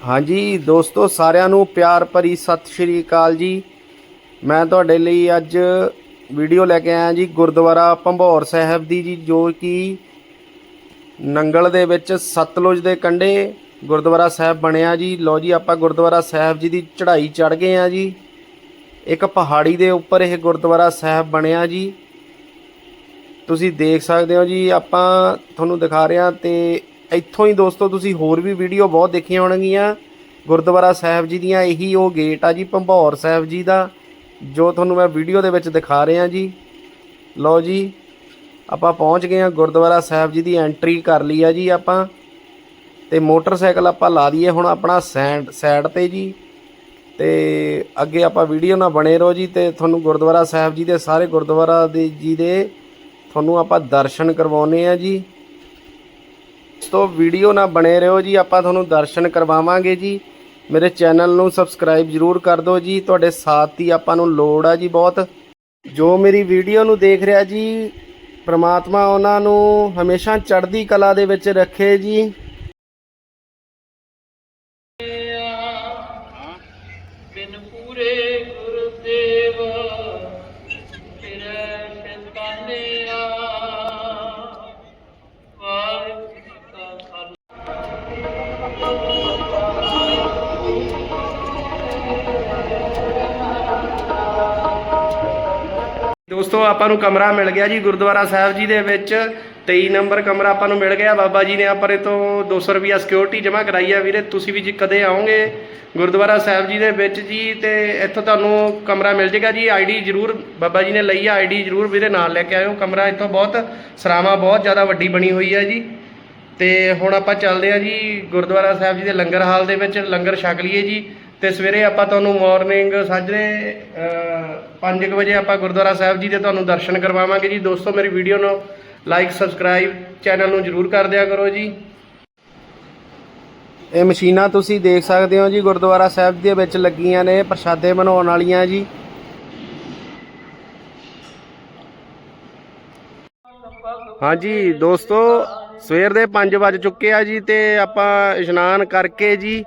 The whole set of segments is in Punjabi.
ਹਾਂਜੀ, ਦੋਸਤੋ, ਸਾਰਿਆਂ ਨੂੰ ਪਿਆਰ ਭਰੀ ਸਤਿ ਸ਼੍ਰੀ ਅਕਾਲ ਜੀ। ਮੈਂ ਤੁਹਾਡੇ ਲਈ ਅੱਜ ਵੀਡੀਓ ਲੈ ਕੇ ਆਇਆ ਜੀ ਗੁਰਦੁਆਰਾ ਭੰਬੌਰ ਸਾਹਿਬ ਦੀ ਜੀ, ਜੋ ਕਿ ਨੰਗਲ ਦੇ ਵਿੱਚ ਸਤਲੁਜ ਦੇ ਕੰਢੇ ਗੁਰਦੁਆਰਾ ਸਾਹਿਬ ਬਣਿਆ ਜੀ। ਲੋ ਜੀ, ਆਪਾਂ ਗੁਰਦੁਆਰਾ ਸਾਹਿਬ ਜੀ ਦੀ ਚੜ੍ਹਾਈ ਚੜ੍ਹ ਗਏ ਆ ਜੀ। ਇੱਕ ਪਹਾੜੀ ਦੇ ਉੱਪਰ ਇਹ ਗੁਰਦੁਆਰਾ ਸਾਹਿਬ ਬਣਿਆ ਜੀ। ਤੁਸੀਂ ਦੇਖ ਸਕਦੇ ਹੋ ਜੀ, ਆਪਾਂ ਤੁਹਾਨੂੰ ਦਿਖਾ ਰਹੇ ਹਾਂ ਤੇ ਇੱਥੋਂ ਹੀ ਦੋਸਤੋ ਤੁਸੀਂ ਹੋਰ ਵੀ ਵੀਡੀਓ ਬਹੁਤ ਦੇਖੀਆਂ ਹੋਣਗੀਆਂ। ਗੁਰਦੁਆਰਾ ਸਾਹਿਬ ਜੀ ਦੀਆਂ ਇਹੀ ਉਹ ਗੇਟ ਆ ਜੀ, ਭੰਬੌਰ ਸਾਹਿਬ ਜੀ ਦਾ, ਜੋ ਤੁਹਾਨੂੰ ਮੈਂ ਵੀਡੀਓ ਦੇ ਵਿੱਚ ਦਿਖਾ ਰਿਹਾ ਜੀ। ਲਓ ਜੀ, ਆਪਾਂ ਪਹੁੰਚ ਗਏ ਹਾਂ, ਗੁਰਦੁਆਰਾ ਸਾਹਿਬ ਜੀ ਦੀ ਐਂਟਰੀ ਕਰ ਲਈ ਆ ਜੀ ਆਪਾਂ। ਤੇ ਮੋਟਰਸਾਈਕਲ ਆਪਾਂ ਲਾ ਦਈਏ ਹੁਣ ਆਪਣਾ ਸੈਂਡ ਸਾਈਡ ਤੇ ਜੀ। ਤੇ ਅੱਗੇ ਆਪਾਂ ਵੀਡੀਓ ਨਾਲ ਬਣੇ ਰਹੋ ਜੀ ਤੇ ਤੁਹਾਨੂੰ ਗੁਰਦੁਆਰਾ ਸਾਹਿਬ ਜੀ ਦੇ ਸਾਰੇ ਗੁਰਦੁਆਰਾ ਦੇ ਜੀ ਦੇ ਤੁਹਾਨੂੰ ਆਪਾਂ ਦਰਸ਼ਨ ਕਰਵਾਉਨੇ ਆ ਜੀ। ਤੋਂ ਵੀਡੀਓ ਨਾਲ ਬਣੇ ਰਹੋ ਜੀ, ਆਪਾਂ ਤੁਹਾਨੂੰ ਦਰਸ਼ਨ ਕਰਵਾਵਾਂਗੇ ਜੀ। ਮੇਰੇ ਚੈਨਲ ਨੂੰ ਸਬਸਕ੍ਰਾਈਬ ਜਰੂਰ ਕਰ ਦਿਓ ਜੀ, ਤੁਹਾਡੇ ਸਾਥ ਦੀ ਆਪਾਂ ਨੂੰ ਲੋੜ ਆ ਜੀ ਬਹੁਤ। ਜੋ ਮੇਰੀ ਵੀਡੀਓ ਨੂੰ ਦੇਖ ਰਿਹਾ ਜੀ, ਪ੍ਰਮਾਤਮਾ ਉਹਨਾਂ ਨੂੰ ਹਮੇਸ਼ਾ ਚੜ੍ਹਦੀ ਕਲਾ ਦੇ ਵਿੱਚ ਰੱਖੇ ਜੀ। ਦੋਸਤੋ, ਆਪਾਂ ਨੂੰ ਕਮਰਾ ਮਿਲ ਗਿਆ ਜੀ ਗੁਰਦੁਆਰਾ ਸਾਹਿਬ ਜੀ ਦੇ ਵਿੱਚ। 23 ਨੰਬਰ ਕਮਰਾ ਆਪਾਂ ਨੂੰ ਮਿਲ ਗਿਆ। ਬਾਬਾ ਜੀ ਨੇ ਆਪਾਂ ਇਹ ਤੋਂ 200 ਰੁਪਿਆ ਸਿਕਿਉਰਿਟੀ ਜਮ੍ਹਾਂ ਕਰਾਈ ਆ ਵੀਰੇ। ਤੁਸੀਂ ਵੀ ਜੀ ਕਦੇ ਆਓਗੇ ਗੁਰਦੁਆਰਾ ਸਾਹਿਬ ਜੀ ਦੇ ਵਿੱਚ ਜੀ, ਤੇ ਇੱਥੋਂ ਤੁਹਾਨੂੰ ਕਮਰਾ ਮਿਲ ਜੇਗਾ ਜੀ। ਆਈਡੀ ਜਰੂਰ ਬਾਬਾ ਜੀ ਨੇ ਲਈ ਆ। ਆਈਡੀ ਜਰੂਰ ਵੀਰੇ ਨਾਲ ਲੈ ਕੇ ਆਇਓ। ਕਮਰਾ ਇੱਥੋਂ ਬਹੁਤ ਸਰਾਵਾਂ ਬਹੁਤ ਜ਼ਿਆਦਾ ਵੱਡੀ ਬਣੀ ਹੋਈ ਹੈ ਜੀ। ਤੇ ਹੁਣ ਆਪਾਂ ਚੱਲਦੇ ਆ ਜੀ ਗੁਰਦੁਆਰਾ ਸਾਹਿਬ ਜੀ ਦੇ ਲੰਗਰ ਹਾਲ ਦੇ ਵਿੱਚ। ਲੰਗਰ ਛਕ ਲਈਏ ਜੀ। ਤੇ ਸਵੇਰੇ ਆਪਾਂ ਤੁਹਾਨੂੰ ਮਾਰਨਿੰਗ ਸਾਜਰੇ 5 ਵਜੇ ਆਪਾਂ ਗੁਰਦੁਆਰਾ ਸਾਹਿਬ ਜੀ ਦੇ ਤੁਹਾਨੂੰ ਦਰਸ਼ਨ ਕਰਵਾਵਾਂਗੇ ਜੀ। ਦੋਸਤੋ ਮੇਰੀ ਵੀਡੀਓ ਨੂੰ ਲਾਈਕ ਸਬਸਕ੍ਰਾਈਬ ਚੈਨਲ ਨੂੰ ਜਰੂਰ ਕਰ ਦਿਆ ਕਰੋ ਜੀ। ਇਹ ਮਸ਼ੀਨਾਂ ਤੁਸੀਂ ਦੇਖ ਸਕਦੇ ਹੋ ਜੀ ਗੁਰਦੁਆਰਾ ਸਾਹਿਬ ਦੇ ਵਿੱਚ ਲੱਗੀਆਂ ਨੇ ਪ੍ਰਸ਼ਾਦੇ ਬਣਾਉਣ ਵਾਲੀਆਂ ਜੀ। ਹਾਂਜੀ ਦੋਸਤੋ ਸਵੇਰ ਦੇ 5 ਵਜ ਚੁੱਕੇ ਆ ਜੀ ਤੇ ਆਪਾਂ ਇਸ਼ਨਾਨ ਕਰਕੇ ਜੀ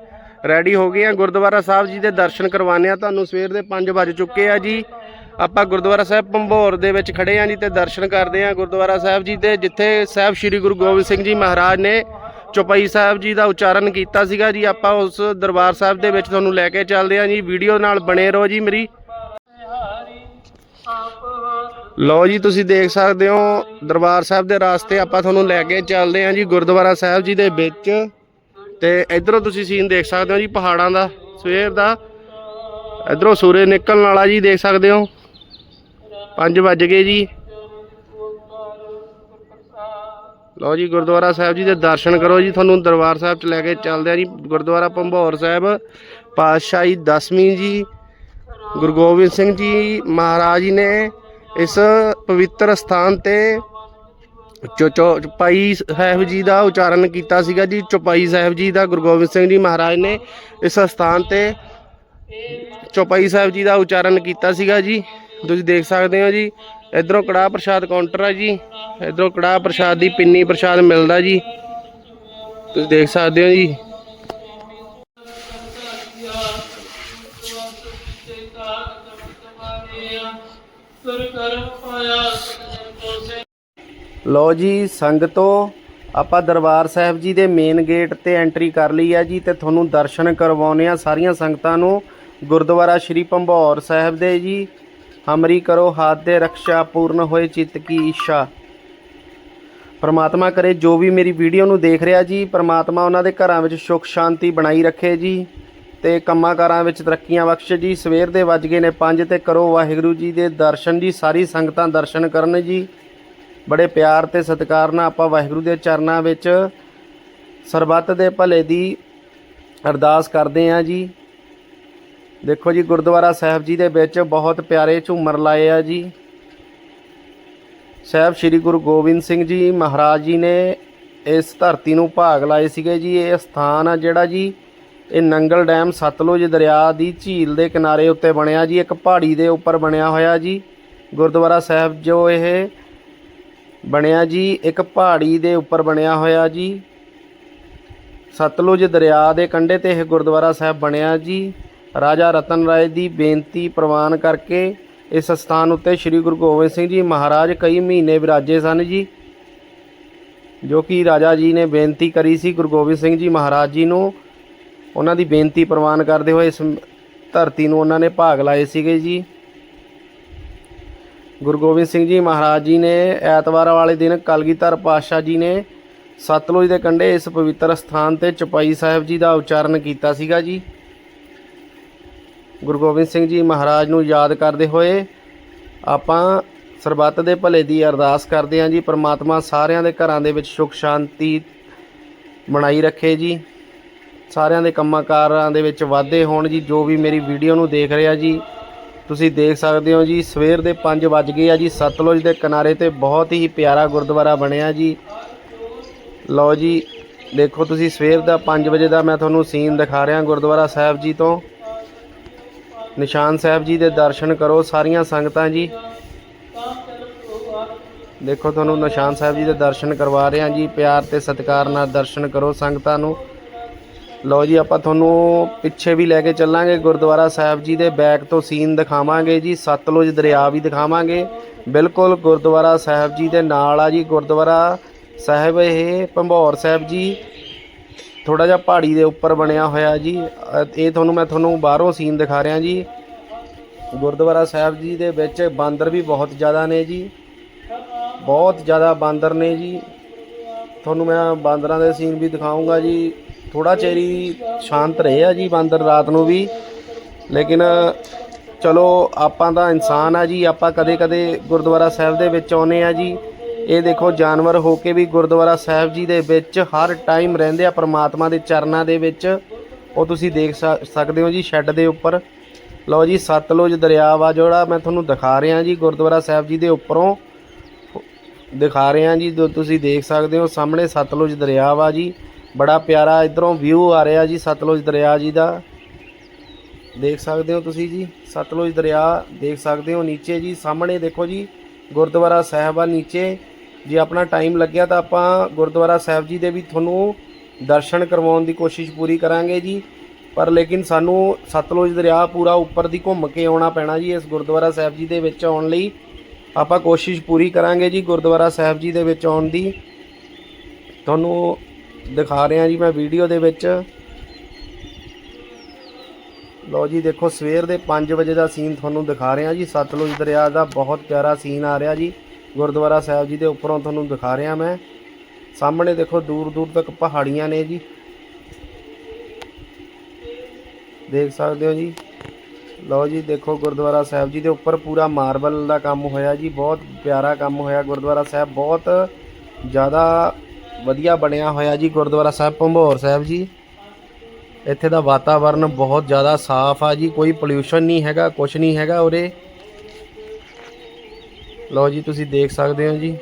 ਰੈਡੀ ਹੋ ਗਏ ਆ। ਗੁਰਦੁਆਰਾ ਸਾਹਿਬ ਜੀ ਦੇ ਦਰਸ਼ਨ ਕਰਵਾਉਂਦੇ ਆ। ਤੁਹਾਨੂੰ ਸਵੇਰ ਦੇ 5 ਵਜ ਚੁੱਕੇ ਆ ਜੀ। ਆਪਾਂ ਗੁਰਦੁਆਰਾ ਸਾਹਿਬ ਭੰਬੋਰ ਦੇ ਵਿੱਚ ਖੜੇ ਆ ਜੀ ਤੇ ਦਰਸ਼ਨ ਕਰਦੇ ਆ ਗੁਰਦੁਆਰਾ ਸਾਹਿਬ ਜੀ ਦੇ, ਜਿੱਥੇ ਸਾਹਿਬ ਸ੍ਰੀ ਗੁਰੂ ਗੋਬਿੰਦ ਸਿੰਘ ਜੀ ਮਹਾਰਾਜ ਨੇ ਚੌਪਈ ਸਾਹਿਬ ਜੀ ਦਾ ਉਚਾਰਨ ਕੀਤਾ ਸੀਗਾ ਜੀ। ਆਪਾਂ ਉਸ ਦਰਬਾਰ ਸਾਹਿਬ ਦੇ ਵਿੱਚ ਤੁਹਾਨੂੰ ਲੈ ਕੇ ਚੱਲਦੇ ਆ ਜੀ। ਵੀਡੀਓ ਨਾਲ ਬਣੇ ਰਹੋ ਜੀ ਮੇਰੀ। ਲਓ ਜੀ, ਤੁਸੀਂ ਦੇਖ ਸਕਦੇ ਹੋ ਦਰਬਾਰ ਸਾਹਿਬ ਦੇ ਰਾਸਤੇ ਆਪਾਂ ਤੁਹਾਨੂੰ ਲੈ ਕੇ ਚੱਲਦੇ ਹਾਂ ਜੀ ਗੁਰਦੁਆਰਾ ਸਾਹਿਬ ਜੀ ਦੇ ਵਿੱਚ। ਤੇ ਇਧਰੋਂ ਤੁਸੀਂ ਸੀਨ ਦੇਖ ਸਕਦੇ ਹੋ ਜੀ ਪਹਾੜਾਂ ਦਾ, ਸਵੇਰ ਦਾ। ਇਧਰੋਂ ਸੂਰਜ ਨਿਕਲਣ ਵਾਲਾ ਜੀ ਦੇਖ ਸਕਦੇ ਹੋ। 5 ਵੱਜ ਗਏ ਜੀ। ਲਓ ਜੀ ਗੁਰਦੁਆਰਾ ਸਾਹਿਬ ਜੀ ਦੇ ਦਰਸ਼ਨ ਕਰੋ ਜੀ। ਤੁਹਾਨੂੰ ਦਰਬਾਰ ਸਾਹਿਬ ਚ ਲੈ ਕੇ ਚੱਲਦੇ ਆ ਜੀ। ਗੁਰਦੁਆਰਾ ਭੰਬੌਰ ਸਾਹਿਬ, ਪਾਤਸ਼ਾਹੀ 10ਵੀਂ ਜੀ, ਗੁਰੂ ਗੋਬਿੰਦ ਸਿੰਘ ਜੀ ਮਹਾਰਾਜ ਜੀ ਨੇ ਇਸ ਪਵਿੱਤਰ ਸਥਾਨ ਤੇ ਚੋ ਚੋ ਚੁਪਾਈ ਸਾਹਿਬ ਜੀ ਦਾ ਉਚਾਰਨ ਕੀਤਾ ਸੀਗਾ ਜੀ। ਚੁਪਾਈ ਸਾਹਿਬ ਜੀ ਦਾ, ਗੁਰੂ ਗੋਬਿੰਦ ਸਿੰਘ ਜੀ ਮਹਾਰਾਜ ਨੇ ਇਸ ਸਥਾਨ ਤੇ ਚੁਪਾਈ ਸਾਹਿਬ ਜੀ ਦਾ ਉਚਾਰਨ ਕੀਤਾ ਸੀਗਾ ਜੀ। ਤੁਸੀਂ ਦੇਖ ਸਕਦੇ ਹੋ ਜੀ, ਇਧਰੋਂ ਕੜਾਹ ਪ੍ਰਸ਼ਾਦ ਕਾਊਂਟਰ ਹੈ ਜੀ। ਇਧਰੋਂ ਕੜਾਹ ਪ੍ਰਸ਼ਾਦ ਦੀ ਪਿੰਨੀ ਪ੍ਰਸ਼ਾਦ ਮਿਲਦਾ ਜੀ। ਤੁਸੀਂ ਦੇਖ ਸਕਦੇ ਹੋ ਜੀ ਸੁਰ ਕਰ ਪਾਇਆ ਸਤਿਗੁਰ ਕੋ ਸੇ ਲਓ ਜੀ, ਸੰਗਤੋ ਆਪਾਂ ਦਰਬਾਰ ਸਾਹਿਬ ਜੀ ਦੇ ਮੇਨ ਗੇਟ ਤੇ ਐਂਟਰੀ ਕਰ ਲਈ ਹੈ ਜੀ ਤੇ ਤੁਹਾਨੂੰ ਦਰਸ਼ਨ ਕਰਵਾਉਨੇ ਆ ਸਾਰੀਆਂ ਸੰਗਤਾਂ ਨੂੰ। ਗੁਰਦੁਆਰਾ ਸ਼੍ਰੀ ਭੰਬੌਰ ਸਾਹਿਬ ਦੇ ਜੀ। ਹਮਰੀ ਕਰੋ ਹਾਥ ਦੇ ਰਕਸ਼ਾ ਪੂਰਨ ਹੋਏ ਚਿੱਤ ਕੀ ਇੱਛਾ। ਪਰਮਾਤਮਾ ਕਰੇ ਜੋ ਵੀ ਮੇਰੀ ਵੀਡੀਓ ਨੂੰ ਦੇਖ ਰਿਹਾ ਜੀ, ਪਰਮਾਤਮਾ ਉਹਨਾਂ ਦੇ ਘਰਾਂ ਵਿੱਚ ਸੁਖ, ਸ਼ਾਂਤੀ ਬਣਾਈ ਰੱਖੇ ਜੀ ਤੇ ਕੰਮਾਂ ਕਾਰਾਂ ਵਿੱਚ ਤਰੱਕੀਆਂ ਬਖਸ਼ੇ ਜੀ। ਸਵੇਰ ਦੇ ਵੱਜ ਗਏ ਨੇ 5 ਤੇ ਕਰੋ ਵਾਹਿਗੁਰੂ ਜੀ ਦੇ ਦਰਸ਼ਨ ਜੀ, ਸਾਰੀ ਸੰਗਤਾਂ ਦਰਸ਼ਨ ਕਰਨ ਜੀ। ਬੜੇ ਪਿਆਰ ਤੇ ਸਤਿਕਾਰ ਨਾਲ ਆਪਾਂ ਵਾਹਿਗੁਰੂ ਦੇ ਚਰਨਾਂ ਵਿੱਚ ਸਰਬੱਤ ਦੇ ਭਲੇ ਦੀ ਅਰਦਾਸ ਕਰਦੇ ਆਂ ਜੀ। ਦੇਖੋ ਜੀ, ਗੁਰਦੁਆਰਾ ਸਾਹਿਬ ਜੀ ਦੇ ਵਿੱਚ ਬਹੁਤ ਪਿਆਰੇ ਝੂਮਰ ਲਾਏ ਆ ਜੀ। ਸਾਹਿਬ ਸ੍ਰੀ ਗੁਰੂ ਗੋਬਿੰਦ ਸਿੰਘ ਜੀ ਮਹਾਰਾਜ ਜੀ ਨੇ ਇਸ ਧਰਤੀ ਨੂੰ ਭਾਗ ਲਾਏ ਸੀਗੇ ਜੀ। ਇਹ ਸਥਾਨ ਆ ਜਿਹੜਾ ਜੀ, ਇਹ ਨੰਗਲ ਡੈਮ ਸਤਲੁਜ ਦਰਿਆ ਦੀ ਝੀਲ ਦੇ ਕਿਨਾਰੇ ਉੱਤੇ ਬਣਿਆ ਜੀ। ਇੱਕ ਪਹਾੜੀ ਦੇ ਉੱਪਰ ਬਣਿਆ ਹੋਇਆ ਜੀ। ਗੁਰਦੁਆਰਾ ਸਾਹਿਬ ਜੋ ਇਹ ਬਣਿਆ ਜੀ, ਇੱਕ ਪਹਾੜੀ ਦੇ ਉੱਪਰ ਬਣਿਆ ਹੋਇਆ ਜੀ। ਸਤਲੁਜ ਦਰਿਆ ਦੇ ਕੰਢੇ ਤੇ ਇਹ ਗੁਰਦੁਆਰਾ ਸਾਹਿਬ ਬਣਿਆ ਜੀ। ਰਾਜਾ ਰਤਨ ਰਾਏ ਦੀ ਬੇਨਤੀ ਪ੍ਰਵਾਨ ਕਰਕੇ ਇਸ ਸਥਾਨ ਉੱਤੇ ਸ੍ਰੀ ਗੁਰੂ ਗੋਬਿੰਦ ਸਿੰਘ ਜੀ ਮਹਾਰਾਜ ਕਈ ਮਹੀਨੇ ਵਿਰਾਜੇ ਸਨ ਜੀ। ਜੋ ਕਿ ਰਾਜਾ ਜੀ ਨੇ ਬੇਨਤੀ ਕਰੀ ਸੀ ਗੁਰੂ ਗੋਬਿੰਦ ਸਿੰਘ ਜੀ ਮਹਾਰਾਜ ਜੀ ਨੂੰ। ਉਹਨਾਂ ਦੀ ਬੇਨਤੀ ਪ੍ਰਵਾਨ ਕਰਦੇ ਹੋਏ ਇਸ ਧਰਤੀ ਨੂੰ ਉਹਨਾਂ ਨੇ ਭਾਗ ਲਾਏ ਸੀਗੇ ਜੀ। ਗੁਰੂ ਗੋਬਿੰਦ ਸਿੰਘ ਜੀ ਮਹਾਰਾਜ ਜੀ ਨੇ ਐਤਵਾਰ ਵਾਲੇ ਦਿਨ ਕਲਗੀਧਰ ਪਾਤਸ਼ਾਹ ਜੀ ਨੇ ਸਤਲੁਜ ਦੇ ਕੰਢੇ ਇਸ ਪਵਿੱਤਰ ਸਥਾਨ ਤੇ ਚਪਾਈ ਸਾਹਿਬ ਜੀ ਦਾ ਉਚਾਰਨ ਕੀਤਾ ਸੀਗਾ ਜੀ। ਗੁਰੂ ਗੋਬਿੰਦ ਸਿੰਘ ਜੀ ਮਹਾਰਾਜ ਨੂੰ ਯਾਦ ਕਰਦੇ ਹੋਏ ਆਪਾਂ ਸਰਬੱਤ ਦੇ ਭਲੇ ਦੀ ਅਰਦਾਸ ਕਰਦੇ ਹਾਂ ਜੀ। ਪ੍ਰਮਾਤਮਾ ਸਾਰਿਆਂ ਦੇ ਘਰਾਂ ਦੇ ਵਿੱਚ ਸੁਖ, ਸ਼ਾਂਤੀ ਬਣਾਈ ਰੱਖੇ ਜੀ। ਸਾਰਿਆਂ ਦੇ ਕੰਮਾਂ ਕਾਰਾਂ ਦੇ ਵਿੱਚ ਵਾਧੇ ਹੋਣ ਜੀ। ਜੋ ਵੀ ਮੇਰੀ ਵੀਡੀਓ ਨੂੰ ਦੇਖ ਰਿਹਾ ਜੀ ਤੁਸੀਂ ਦੇਖ ਸਕਦੇ ਹੋ ਜੀ, ਸਵੇਰ ਦੇ 5 ਵੱਜ ਗਏ ਆ ਜੀ, ਸਤਲੁਜ ਦੇ ਕਿਨਾਰੇ ਤੇ ਬਹੁਤ ਹੀ ਪਿਆਰਾ ਗੁਰਦੁਆਰਾ ਬਣਿਆ ਜੀ। ਲਓ ਜੀ, ਦੇਖੋ ਤੁਸੀਂ, ਸਵੇਰ ਦਾ 5 ਵਜੇ ਦਾ ਮੈਂ ਤੁਹਾਨੂੰ ਸੀਨ ਦਿਖਾ ਰਿਹਾ ਗੁਰਦੁਆਰਾ ਸਾਹਿਬ ਜੀ ਤੋਂ। ਨਿਸ਼ਾਨ ਸਾਹਿਬ ਜੀ ਦੇ ਦਰਸ਼ਨ ਕਰੋ ਸਾਰੀਆਂ ਸੰਗਤਾਂ ਜੀ। ਦੇਖੋ ਤੁਹਾਨੂੰ ਨਿਸ਼ਾਨ ਸਾਹਿਬ ਜੀ ਦੇ ਦਰਸ਼ਨ ਕਰਵਾ ਰਹੇ ਹਾਂ ਜੀ, ਪਿਆਰ ਤੇ ਸਤਿਕਾਰ ਨਾਲ ਦਰਸ਼ਨ ਕਰੋ ਸੰਗਤਾਂ ਨੂੰ। ਲਓ ਜੀ, ਆਪਾਂ ਤੁਹਾਨੂੰ ਪਿੱਛੇ ਵੀ ਲੈ ਕੇ ਚੱਲਾਂਗੇ। ਗੁਰਦੁਆਰਾ ਸਾਹਿਬ ਜੀ ਦੇ ਬੈਕ ਤੋਂ ਸੀਨ ਦਿਖਾਵਾਂਗੇ ਜੀ, ਸਤਲੁਜ ਦਰਿਆ ਵੀ ਦਿਖਾਵਾਂਗੇ। ਬਿਲਕੁਲ ਗੁਰਦੁਆਰਾ ਸਾਹਿਬ ਜੀ ਦੇ ਨਾਲ ਆ ਜੀ, ਗੁਰਦੁਆਰਾ ਸਾਹਿਬ ਇਹ ਭੰਬੌਰ ਸਾਹਿਬ ਜੀ। ਥੋੜਾ ਜਿਹਾ ਪਹਾੜੀ ਦੇ ਉੱਪਰ ਬਣਿਆ ਹੋਇਆ ਜੀ। ਇਹ ਤੁਹਾਨੂੰ ਮੈਂ ਤੁਹਾਨੂੰ ਬਾਹਰੋਂ ਸੀਨ ਦਿਖਾ ਰਿਹਾ ਜੀ। ਗੁਰਦੁਆਰਾ ਸਾਹਿਬ ਜੀ ਦੇ ਵਿੱਚ ਬਾਂਦਰ ਵੀ ਬਹੁਤ ਜ਼ਿਆਦਾ ਨੇ ਜੀ। ਬਹੁਤ ਜ਼ਿਆਦਾ ਬਾਂਦਰ ਨੇ ਜੀ। ਤੁਹਾਨੂੰ ਮੈਂ ਬਾਂਦਰਾਂ ਦੇ ਸੀਨ ਵੀ ਦਿਖਾਉਂਗਾ ਜੀ। ਥੋੜਾ ਚੇਰੀ ਸ਼ਾਂਤ ਰਹੇ ਆ ਜੀ, ਬਾਂਦਰ ਰਾਤ ਨੂੰ ਵੀ। ਲੇਕਿਨ ਚਲੋ, ਆਪਾਂ ਤਾਂ ਇਨਸਾਨ ਆ ਜੀ, ਆਪਾਂ ਕਦੇ-ਕਦੇ ਗੁਰਦੁਆਰਾ ਸਾਹਿਬ ਦੇ ਵਿੱਚ ਆਉਨੇ ਆ ਜੀ। ਇਹ ਦੇਖੋ, ਜਾਨਵਰ ਹੋ ਕੇ ਵੀ ਗੁਰਦੁਆਰਾ ਸਾਹਿਬ ਜੀ ਦੇ ਵਿੱਚ ਹਰ ਟਾਈਮ ਰਹਿੰਦੇ ਆ, ਪ੍ਰਮਾਤਮਾ ਦੇ ਚਰਨਾਂ ਦੇ ਵਿੱਚ। ਉਹ ਤੁਸੀਂ ਦੇਖ ਸਕ- ਸਕਦੇ ਹੋ ਜੀ, ਸ਼ੈੱਡ ਦੇ ਉੱਪਰ। ਲਓ ਜੀ, ਸਤਲੁਜ ਦਰਿਆ ਵਾ ਜਿਹੜਾ ਮੈਂ ਤੁਹਾਨੂੰ ਦਿਖਾ ਰਿਹਾ ਜੀ, ਗੁਰਦੁਆਰਾ ਸਾਹਿਬ ਜੀ ਦੇ ਉੱਪਰੋਂ। ਦਿਖਾ ਰਿਹਾ ਜੀ, ਜੋ ਤੁਸੀਂ ਦੇਖ ਸਕਦੇ ਹੋ, ਸਾਹਮਣੇ ਸਤਲੁਜ ਦਰਿਆ ਵਾ ਜੀ। ਬੜਾ ਪਿਆਰਾ ਇਧਰੋਂ ਵਿਊ ਆ ਰਿਹਾ ਜੀ ਸਤਲੁਜ ਦਰਿਆ ਜੀ ਦਾ। ਦੇਖ ਸਕਦੇ ਹੋ ਤੁਸੀਂ ਜੀ, ਸਤਲੁਜ ਦਰਿਆ ਦੇਖ ਸਕਦੇ ਹੋ ਨੀਚੇ ਜੀ, ਸਾਹਮਣੇ ਦੇਖੋ ਜੀ, ਗੁਰਦੁਆਰਾ ਸਾਹਿਬ ਆ ਨੀਚੇ। ਜੇ ਆਪਣਾ ਟਾਈਮ ਲੱਗਿਆ ਤਾਂ ਆਪਾਂ ਗੁਰਦੁਆਰਾ ਸਾਹਿਬ ਜੀ ਦੇ ਵੀ ਤੁਹਾਨੂੰ ਦਰਸ਼ਨ ਕਰਵਾਉਣ ਦੀ ਕੋਸ਼ਿਸ਼ ਪੂਰੀ ਕਰਾਂਗੇ ਜੀ। ਪਰ ਲੇਕਿਨ ਸਾਨੂੰ ਸਤਲੁਜ ਦਰਿਆ ਪੂਰਾ ਉੱਪਰ ਦੀ ਘੁੰਮ ਕੇ ਆਉਣਾ ਪੈਣਾ ਜੀ ਇਸ ਗੁਰਦੁਆਰਾ ਸਾਹਿਬ ਜੀ ਦੇ ਵਿੱਚ ਆਉਣ ਲਈ। ਆਪਾਂ ਕੋਸ਼ਿਸ਼ ਪੂਰੀ ਕਰਾਂਗੇ ਜੀ ਗੁਰਦੁਆਰਾ ਸਾਹਿਬ ਜੀ ਦੇ ਵਿੱਚ ਆਉਣ ਦੀ। ਤੁਹਾਨੂੰ ਦਿਖਾ ਰਿਹਾ ਜੀ ਮੈਂ ਵੀਡੀਓ ਦੇ ਵਿੱਚ। ਲਓ ਜੀ, ਦੇਖੋ, ਸਵੇਰ ਦੇ 5 ਵਜੇ ਦਾ ਸੀਨ ਤੁਹਾਨੂੰ ਦਿਖਾ ਰਿਹਾ ਜੀ। ਸਤਲੁਜ ਦਰਿਆ ਦਾ ਬਹੁਤ ਪਿਆਰਾ ਸੀਨ ਆ ਰਿਹਾ ਜੀ। ਗੁਰਦੁਆਰਾ ਸਾਹਿਬ ਜੀ ਦੇ ਉੱਪਰੋਂ ਤੁਹਾਨੂੰ ਦਿਖਾ ਰਿਹਾ ਮੈਂ। ਸਾਹਮਣੇ ਦੇਖੋ ਦੂਰ ਦੂਰ ਤੱਕ ਪਹਾੜੀਆਂ ਨੇ ਜੀ। ਦੇਖ ਸਕਦੇ ਹੋ ਜੀ? ਲਓ ਜੀ, ਦੇਖੋ, ਗੁਰਦੁਆਰਾ ਸਾਹਿਬ ਜੀ ਦੇ ਉੱਪਰ ਪੂਰਾ ਮਾਰਬਲ ਦਾ ਕੰਮ ਹੋਇਆ ਜੀ। ਬਹੁਤ ਪਿਆਰਾ ਕੰਮ ਹੋਇਆ ਗੁਰਦੁਆਰਾ ਸਾਹਿਬ। ਬਹੁਤ ਜ਼ਿਆਦਾ ਵਧੀਆ ਬਣਿਆ ਹੋਇਆ ਜੀ, ਗੁਰਦੁਆਰਾ ਸਾਹਿਬ, ਭੰਬੋਰ ਸਾਹਿਬ ਜੀ। ਇੱਥੇ ਦਾ ਵਾਤਾਵਰਨ ਬਹੁਤ ਜ਼ਿਆਦਾ ਸਾਫ਼ ਆ ਜੀ, ਕੋਈ ਪੋਲਿਊਸ਼ਨ ਨਹੀਂ ਹੈਗਾ ਕੁਝ ਨਹੀਂ ਹੈਗਾ ਉਰੇ। ਲਓ ਜੀ, ਤੁਸੀਂ ਦੇਖ ਸਕਦੇ ਹੋ ਜੀ।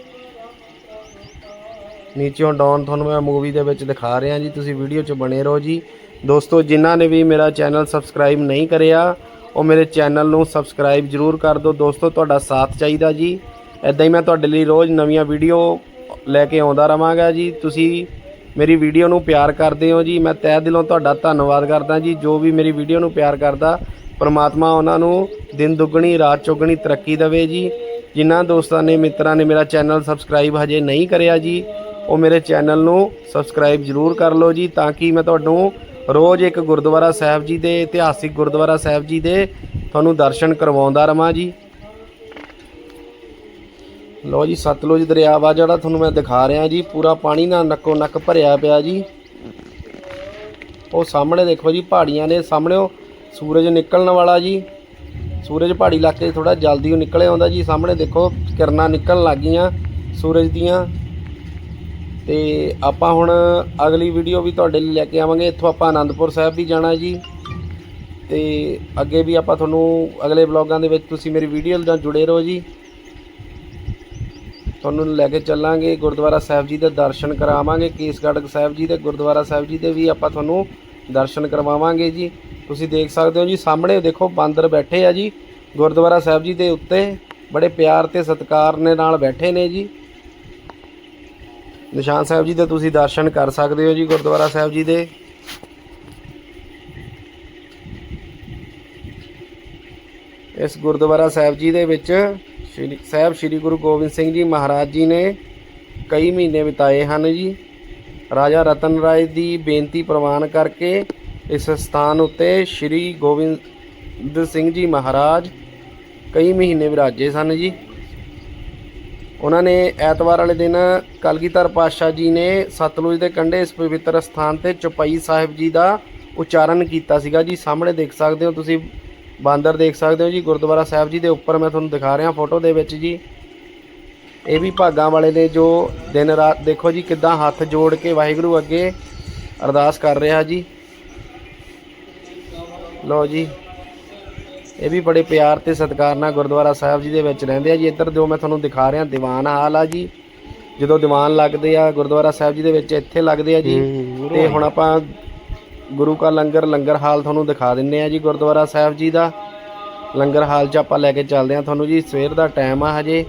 ਨੀਚੇੋਂ ਡਾਊਨ ਤੁਹਾਨੂੰ ਮੈਂ ਮੂਵੀ ਦੇ ਵਿੱਚ ਦਿਖਾ ਰਿਹਾ ਜੀ, ਤੁਸੀਂ ਵੀਡੀਓ 'ਚ ਬਣੇ ਰਹੋ ਜੀ। ਦੋਸਤੋ, ਜਿਨ੍ਹਾਂ ਨੇ ਵੀ ਮੇਰਾ ਚੈਨਲ ਸਬਸਕ੍ਰਾਈਬ ਨਹੀਂ ਕਰਿਆ, ਉਹ ਮੇਰੇ ਚੈਨਲ ਨੂੰ ਸਬਸਕ੍ਰਾਈਬ ਜਰੂਰ ਕਰ ਦਿਓ। ਦੋਸਤੋ, ਤੁਹਾਡਾ ਸਾਥ ਚਾਹੀਦਾ ਜੀ। ਐਦਾਂ ਹੀ ਮੈਂ ਤੁਹਾਡੇ ਲਈ ਰੋਜ਼ ਨਵੀਆਂ ਵੀਡੀਓ ਲੈ ਕੇ ਆਉਂਦਾ ਰਵਾਂਗਾ ਜੀ। ਤੁਸੀਂ ਮੇਰੀ ਵੀਡੀਓ ਨੂੰ ਪਿਆਰ ਕਰਦੇ ਹੋ ਜੀ। ਮੈਂ ਤਹਿ ਦਿਲੋਂ ਤੁਹਾਡਾ ਧੰਨਵਾਦ ਕਰਦਾ ਜੀ। ਜੋ ਵੀ ਮੇਰੀ ਵੀਡੀਓ ਨੂੰ ਪਿਆਰ ਕਰਦਾ, ਪਰਮਾਤਮਾ ਉਹਨਾਂ ਨੂੰ ਦਿਨ ਦੁੱਗਣੀ, ਰਾਤ ਚੌਗਣੀ ਤਰੱਕੀ ਦੇਵੇ ਜੀ। ਜਿਨ੍ਹਾਂ ਦੋਸਤਾਂ ਨੇ, ਮਿੱਤਰਾਂ ਨੇ ਮੇਰਾ ਚੈਨਲ ਸਬਸਕ੍ਰਾਈਬ ਹਜੇ ਨਹੀਂ ਕਰਿਆ ਜੀ, ਉਹ ਮੇਰੇ ਚੈਨਲ ਨੂੰ ਸਬਸਕ੍ਰਾਈਬ ਜਰੂਰ ਕਰ ਲਓ ਜੀ, ਤਾਂ ਕਿ ਮੈਂ ਤੁਹਾਨੂੰ ਰੋਜ਼ ਇੱਕ ਗੁਰਦੁਆਰਾ ਸਾਹਿਬ ਜੀ ਦੇ, ਇਤਿਹਾਸਿਕ ਗੁਰਦੁਆਰਾ ਸਾਹਿਬ ਜੀ ਦੇ ਤੁਹਾਨੂੰ ਦਰਸ਼ਨ ਕਰਵਾਉਂਦਾ ਰਵਾਂ ਜੀ। ਲਓ ਜੀ, ਸਤਲੁਜ ਦਰਿਆ ਵਾ ਜਿਹੜਾ ਤੁਹਾਨੂੰ ਮੈਂ ਦਿਖਾ ਰਿਹਾ ਜੀ, ਪੂਰਾ ਪਾਣੀ ਨਾਲ ਨੱਕੋ ਨੱਕ ਭਰਿਆ ਪਿਆ ਜੀ। ਉਹ ਸਾਹਮਣੇ ਦੇਖੋ ਜੀ, ਪਹਾੜੀਆਂ ਨੇ ਸਾਹਮਣੇ ਉਹ ਸੂਰਜ ਨਿਕਲਣ ਵਾਲਾ ਜੀ। ਸੂਰਜ ਪਹਾੜੀ ਇਲਾਕੇ 'ਚ ਥੋੜਾ ਜਲਦੀ ਉਹ ਨਿਕਲੇ ਆਉਂਦਾ ਜੀ, ਸਾਹਮਣੇ ਦੇਖੋ ਕਿਰਨਾਂ ਨਿਕਲਣ ਲੱਗ ਗਈਆਂ ਸੂਰਜ ਦੀਆਂ। ਤੇ ਆਪਾਂ ਹੁਣ ਅਗਲੀ ਵੀਡੀਓ ਵੀ ਤੁਹਾਡੇ ਲਈ ਲੈ ਕੇ ਆਵਾਂਗੇ, ਇੱਥੋਂ ਆਪਾਂ ਆਨੰਦਪੁਰ ਸਾਹਿਬ ਵੀ ਜਾਣਾ ਜੀ। ਤੇ ਅੱਗੇ ਵੀ ਆਪਾਂ ਤੁਹਾਨੂੰ ਅਗਲੇ ਵਲੌਗਾਂ ਦੇ ਵਿੱਚ ਤੁਸੀਂ ਮੇਰੀ ਵੀਡੀਓ ਨਾਲ ਜੁੜੇ ਰਹੋ ਜੀ। ਤੁਹਾਨੂੰ ਲੈ ਕੇ ਚੱਲਾਂਗੇ, ਗੁਰਦੁਆਰਾ ਸਾਹਿਬ ਜੀ ਦੇ ਦਰਸ਼ਨ ਕਰਾਵਾਂਗੇ, ਕੇਸਗੜ੍ਹ ਸਾਹਿਬ ਜੀ ਦੇ, ਗੁਰਦੁਆਰਾ ਸਾਹਿਬ ਜੀ ਦੇ ਵੀ ਆਪਾਂ ਤੁਹਾਨੂੰ ਦਰਸ਼ਨ ਕਰਵਾਵਾਂਗੇ ਜੀ। ਤੁਸੀਂ ਦੇਖ ਸਕਦੇ ਹੋ ਜੀ, ਸਾਹਮਣੇ ਦੇਖੋ ਬਾਂਦਰ ਬੈਠੇ ਆ ਜੀ, ਗੁਰਦੁਆਰਾ ਸਾਹਿਬ ਜੀ ਦੇ ਉੱਤੇ, ਬੜੇ ਪਿਆਰ ਤੇ ਸਤਿਕਾਰ ਨੇ ਨਾਲ ਬੈਠੇ ਨੇ ਜੀ। ਨਿਸ਼ਾਨ ਸਾਹਿਬ ਜੀ ਦੇ ਤੁਸੀਂ ਦਰਸ਼ਨ ਕਰ ਸਕਦੇ ਹੋ ਜੀ, ਗੁਰਦੁਆਰਾ ਸਾਹਿਬ ਜੀ ਦੇ। ਇਸ ਗੁਰਦੁਆਰਾ ਸਾਹਿਬ ਜੀ ਦੇ ਵਿੱਚ ਸ਼੍ਰੀ ਸਾਹਿਬ ਸ੍ਰੀ ਗੁਰੂ ਗੋਬਿੰਦ ਸਿੰਘ ਜੀ ਮਹਾਰਾਜ ਜੀ ਨੇ ਕਈ ਮਹੀਨੇ ਬਿਤਾਏ ਹਨ ਜੀ। ਰਾਜਾ ਰਤਨ ਰਾਏ ਦੀ ਬੇਨਤੀ ਪ੍ਰਵਾਨ ਕਰਕੇ ਇਸ ਸਥਾਨ ਉੱਤੇ ਸ੍ਰੀ ਗੋਬਿੰਦ ਸਿੰਘ ਜੀ ਮਹਾਰਾਜ ਕਈ ਮਹੀਨੇ ਵਿਰਾਜੇ ਸਨ ਜੀ। ਉਹਨਾਂ ਨੇ ਐਤਵਾਰ ਵਾਲੇ ਦਿਨ ਕਲਗੀਧਰ ਪਾਤਸ਼ਾਹ ਜੀ ਨੇ ਸਤਲੁਜ ਦੇ ਕੰਢੇ ਇਸ ਪਵਿੱਤਰ ਸਥਾਨ ਤੇ ਚੁਪਈ ਸਾਹਿਬ ਜੀ ਦਾ ਉਚਾਰਨ ਕੀਤਾ ਸੀਗਾ ਜੀ। ਸਾਹਮਣੇ ਦੇਖ ਸਕਦੇ ਹੋ ਤੁਸੀਂ ਬਾਂਦਰ ਦੇਖ ਸਕਦੇ ਹੋ ਜੀ ਗੁਰਦੁਆਰਾ ਸਾਹਿਬ ਜੀ ਦੇ ਉੱਪਰ ਮੈਂ ਤੁਹਾਨੂੰ ਦਿਖਾ ਰਿਹਾ ਫੋਟੋ ਦੇ ਵਿੱਚ ਜੀ। ਇਹ ਵੀ ਭਾਗਾਂ ਵਾਲੇ ਨੇ ਜੋ ਦਿਨ ਰਾਤ ਦੇਖੋ ਜੀ ਕਿਦਾਂ ਹੱਥ ਜੋੜ ਕੇ ਵਾਹਿਗੁਰੂ ਅੱਗੇ ਅਰਦਾਸ ਕਰ ਰਿਹਾ ਜੀ। ਲਓ ਜੀ ਇਹ ਵੀ ਬੜੇ ਪਿਆਰ ਤੇ ਸਤਿਕਾਰ ਨਾਲ ਗੁਰਦੁਆਰਾ ਸਾਹਿਬ ਜੀ ਦੇ ਵਿੱਚ ਰਹਿੰਦੇ ਆ ਜੀ। ਇੱਧਰ ਜੋ ਮੈਂ ਤੁਹਾਨੂੰ ਦਿਖਾ ਰਿਹਾ ਦੀਵਾਨ ਹਾਲ ਆ ਜੀ। ਜਦੋਂ ਦੀਵਾਨ ਲੱਗਦੇ ਆ ਗੁਰਦੁਆਰਾ ਸਾਹਿਬ ਜੀ ਦੇ ਵਿੱਚ ਇੱਥੇ ਲੱਗਦੇ ਆ ਜੀ। ਤੇ ਹੁਣ ਆਪਾਂ ਗੁਰੂ ਕਾ ਲੰਗਰ ਲੰਗਰ ਹਾਲ ਤੁਹਾਨੂੰ ਦਿਖਾ ਦਿੰਨੇ ਆ ਜੀ, ਗੁਰਦੁਆਰਾ ਸਾਹਿਬ ਜੀ ਦਾ। ਲੰਗਰ ਹਾਲ 'ਚ ਆਪਾਂ ਲੈ ਕੇ ਚੱਲਦੇ ਆ ਤੁਹਾਨੂੰ ਜੀ, ਸਵੇਰ ਦਾ ਟਾਈਮ ਆ ਹਜੇ।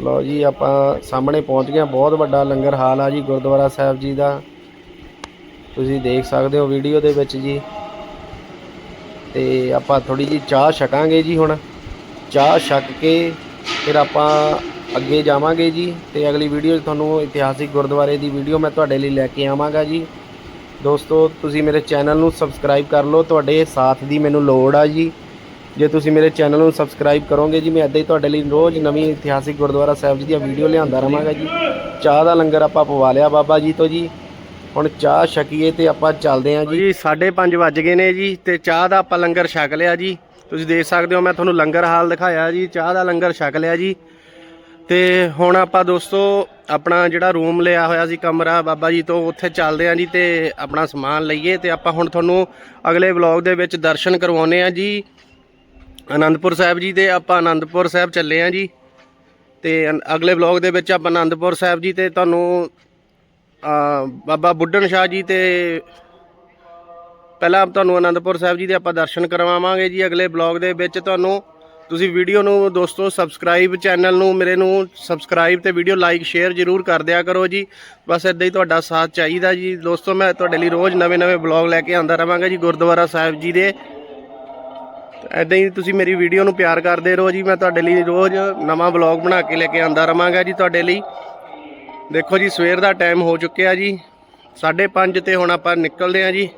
ਲਓ ਜੀ, ਆਪਾਂ ਸਾਹਮਣੇ ਪਹੁੰਚ ਗਏ ਹਾਂ। ਬਹੁਤ ਵੱਡਾ ਲੰਗਰ ਹਾਲ ਆ ਜੀ, ਗੁਰਦੁਆਰਾ ਸਾਹਿਬ ਜੀ ਦਾ। ਤੁਸੀਂ ਦੇਖ ਸਕਦੇ ਹੋ ਵੀਡੀਓ ਦੇ ਵਿੱਚ ਜੀ। ਤੇ ਆਪਾਂ ਥੋੜੀ ਜੀ ਚਾਹ ਛਕਾਂਗੇ ਜੀ ਹੁਣ। ਚਾਹ ਛਕ ਕੇ ਫਿਰ ਆਪਾਂ ਅੱਗੇ ਜਾਵਾਂਗੇ ਜੀ ਤੇ ਅਗਲੀ ਵੀਡੀਓ 'ਚ ਤੁਹਾਨੂੰ ਇਤਿਹਾਸਿਕ ਗੁਰਦੁਆਰੇ ਦੀ ਵੀਡੀਓ ਮੈਂ ਤੁਹਾਡੇ ਲਈ ਲੈ ਕੇ ਆਵਾਂਗਾ ਜੀ। ਦੋਸਤੋ, ਤੁਸੀਂ ਮੇਰੇ ਚੈਨਲ ਨੂੰ ਸਬਸਕ੍ਰਾਈਬ ਕਰ ਲਓ, ਤੁਹਾਡੇ ਸਾਥ ਦੀ ਮੈਨੂੰ ਲੋੜ ਆ ਜੀ। ਜੇ ਤੁਸੀਂ ਮੇਰੇ ਚੈਨਲ ਨੂੰ ਸਬਸਕ੍ਰਾਈਬ ਕਰੋਗੇ ਜੀ, ਮੈਂ ਇੱਦਾਂ ਹੀ ਤੁਹਾਡੇ ਲਈ ਰੋਜ਼ ਨਵੀਂ ਇਤਿਹਾਸਿਕ ਗੁਰਦੁਆਰਾ ਸਾਹਿਬ ਜੀ ਦੀਆਂ ਵੀਡੀਓ ਲਿਆਂਦਾ ਰਵਾਂਗਾ ਜੀ। ਚਾਹ ਦਾ ਲੰਗਰ ਆਪਾਂ ਪਵਾ ਲਿਆ ਬਾਬਾ ਜੀ ਤੋਂ ਜੀ। ਹੁਣ ਚਾਹ ਛਕੀਏ ਤੇ ਆਪਾਂ ਚੱਲਦੇ ਹਾਂ ਜੀ। 5:30 ਵੱਜ ਗਏ ਨੇ ਜੀ ਤੇ ਚਾਹ ਦਾ ਆਪਾਂ ਲੰਗਰ ਛਕ ਲਿਆ ਜੀ। ਤੁਸੀਂ ਦੇਖ ਸਕਦੇ ਹੋ ਮੈਂ ਤੁਹਾਨੂੰ ਲੰਗਰ ਹਾਲ ਦਿਖਾਇਆ ਜੀ। ਚਾਹ ਦਾ ਲੰਗਰ ਛਕ ਲਿਆ ਜੀ। ਤੇ ਹੁਣ ਆਪਾਂ ਦੋਸਤੋ, ਆਪਣਾ ਜਿਹੜਾ ਰੂਮ ਲਿਆ ਹੋਇਆ ਸੀ ਕਮਰਾ, ਬਾਬਾ ਜੀ ਤੋਂ, ਉੱਥੇ ਚੱਲਦੇ ਆਂ ਜੀ ਤੇ ਆਪਣਾ ਸਮਾਨ ਲਈਏ ਤੇ ਆਪਾਂ ਹੁਣ ਤੁਹਾਨੂੰ ਅਗਲੇ ਵਲੌਗ ਦੇ ਵਿੱਚ ਦਰਸ਼ਨ ਕਰਵਾਉਨੇ ਆ ਜੀ। ਆਨੰਦਪੁਰ ਸਾਹਿਬ ਜੀ ਦੇ ਆਪਾਂ ਆਨੰਦਪੁਰ ਸਾਹਿਬ ਚੱਲੇ ਆਂ ਜੀ। ਤੇ ਅਨ- ਅਗਲੇ ਵਲੌਗ ਦੇ ਵਿੱਚ ਆਪਾਂ ਆਨੰਦਪੁਰ ਸਾਹਿਬ ਜੀ ਤੇ ਤੁਹਾਨੂੰ ਬਾਬਾ ਬੁੱਢਣ ਸ਼ਾਹ ਜੀ ਤੇ ਪਹਿਲਾਂ ਤੁਹਾਨੂੰ ਆਨੰਦਪੁਰ ਸਾਹਿਬ ਜੀ ਦੇ ਆਪਾਂ ਦਰਸ਼ਨ ਕਰਵਾਵਾਂਗੇ ਜੀ। ਅਗਲੇ ਬਲੌਗ ਦੇ ਵਿੱਚ ਤੁਹਾਨੂੰ ਤੁਸੀਂ ਵੀਡੀਓ ਨੂੰ ਦੋਸਤੋ ਸਬਸਕ੍ਰਾਈਬ ਚੈਨਲ ਨੂੰ, ਮੇਰੇ ਨੂੰ ਸਬਸਕ੍ਰਾਈਬ ਤੇ ਵੀਡੀਓ ਲਾਈਕ ਸ਼ੇਅਰ ਜਰੂਰ ਕਰ ਦਿਆ ਕਰੋ ਜੀ। ਬਸ ਇਦਾਂ ਹੀ ਤੁਹਾਡਾ ਸਾਥ ਚਾਹੀਦਾ ਜੀ। ਦੋਸਤੋ, ਮੈਂ ਤੁਹਾਡੇ ਲਈ ਰੋਜ਼ ਨਵੇਂ-ਨਵੇਂ ਬਲੌਗ ਲੈ ਕੇ ਆਉਂਦਾ ਰਵਾਂਗਾ ਜੀ ਗੁਰਦੁਆਰਾ ਸਾਹਿਬ ਜੀ ਦੇ। ਇਦਾਂ ਹੀ ਤੁਸੀਂ ਮੇਰੀ ਵੀਡੀਓ ਨੂੰ ਪਿਆਰ ਕਰਦੇ ਰਹੋ ਜੀ। ਮੈਂ ਤੁਹਾਡੇ ਲਈ ਰੋਜ਼ ਨਵਾਂ ਬਲੌਗ ਬਣਾ ਕੇ ਲੈ ਕੇ ਆਉਂਦਾ ਰਵਾਂਗਾ ਜੀ ਤੁਹਾਡੇ ਲਈ। ਦੇਖੋ ਜੀ, ਸਵੇਰ ਦਾ ਟਾਈਮ ਹੋ ਚੁੱਕਿਆ ਜੀ। 5:30 ਤੇ ਹੁਣ ਆਪਾਂ ਨਿਕਲਦੇ ਹਾਂ ਜੀ।